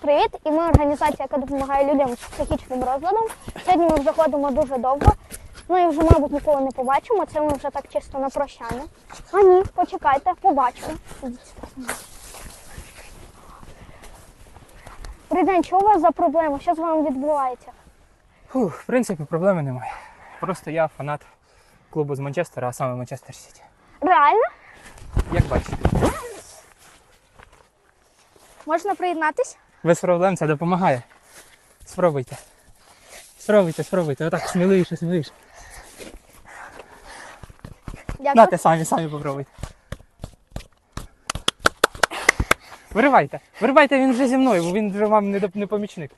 привіт! І ми організація, яка допомагає людям з психічним розладом. Сьогодні ми вже ходимо дуже довго. Ну і вже, мабуть, ніколи не побачимо. Це ми вже так чисто на прощання. А ні, почекайте, побачимо. Сюди. Що у вас за проблема? Що з вами відбувається? Фух, в принципі, проблеми немає. Просто я фанат клубу з Манчестера, а саме Манчестер Сіті. Реально? Як бачите, Можна приєднатись? Без проблем це допомагає. Спробуйте. Спробуйте, спробуйте. Отак сміливіше, сміливіше. Дякую. Нате самі, самі попробуйте. Виривайте. Виривайте, він вже зі мною, бо він вже вам не помічник.